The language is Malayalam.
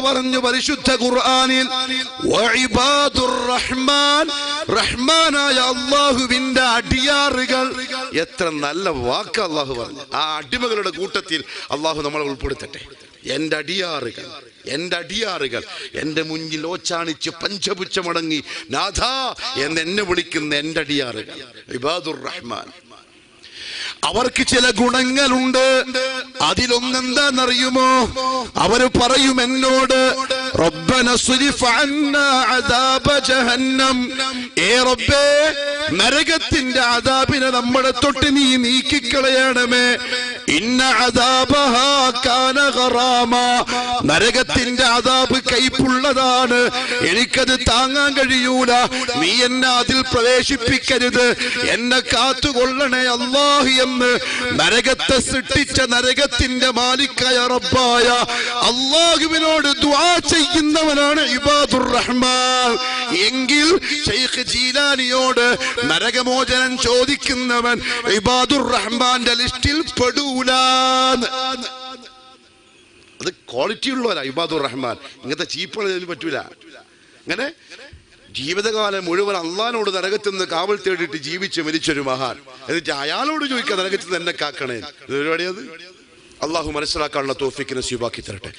പറഞ്ഞു പരിശുദ്ധ ഖുർആനിൽ റഹ്മാൻ റഹ്മാനായ അള്ളാഹുവിന്റെ അടിയാറുകൾ. എത്ര നല്ല വാക്ക് അള്ളാഹു പറഞ്ഞു. ആ അടിമകളുടെ കൂട്ടത്തിൽ അള്ളാഹു നമ്മളെ ഉൾപ്പെടുത്തട്ടെ. എന്റെ അടിയാറുകൾ എന്റെ അടിയാറുകൾ എന്റെ മുന്നിൽ ഓച്ചാണിച്ച് പഞ്ചപുച്ചമടങ്ങി നാഥ എന്ന് എന്നെ വിളിക്കുന്ന എന്റെ അടിയാറുകൾ. ഇബാദുർ റഹ്മാൻ അവർക്ക് ചില ഗുണങ്ങളുണ്ട്. അതിലൊന്നെന്താണെന്നറിയുമോ? അവർ പറയും എന്നോട് റബ്ബേ നരകത്തിന്റെ ആദാബിനെ നമ്മുടെ തൊട്ട് നീ നീക്കിക്കളയണമേ. നരകത്തിന്റെ അദാബ് കൈപ്പുള്ളതാണ്. എനിക്കത് താങ്ങാൻ കഴിയൂല. നീ എന്നെ അതിൽ പ്രവേശിപ്പിക്കരുത്. എന്നെ കാത്തുകൊള്ളണേ അള്ളാഹു എന്ന് നരകത്തെ സൃഷ്ടിച്ച നരകത്തിന്റെ മാലിക്കായ റബ്ബായ അള്ളാഹുവിനോട് ചെയ്യുന്നവനാണ് ഇബാദുർ റഹ്മാൻ. എങ്കിൽ ഷെയ്ഖ് ജീലാനിയോട് നരകമോചനം ചോദിക്കുന്നവൻ ഇബാദുർ റഹ്മാന്റെ ലിസ്റ്റിൽ പെടൂലാന്ന് അത് ക്വാളിറ്റി ഉള്ളവരാ ഇബാദുർ റഹ്മാൻ. ഇങ്ങനത്തെ ചീപ്പുകൾ പറ്റൂല. അങ്ങനെ ജീവിതകാലം മുഴുവൻ അള്ളഹാനോട് നരകത്തിൽ നിന്ന് കാവൽ തേടിയിട്ട് ജീവിച്ച് മരിച്ചൊരു മഹാൻ. എന്നിട്ട് അയാളോട് ചോദിക്കുക നരകത്തിൽ നിന്ന് എന്നെ കാക്കണേ? പരിപാടിയത് അള്ളാഹു മനസ്സിലാക്കാനുള്ള തോഫിക്കിനെ സ്വീപാക്കി തരട്ടെ.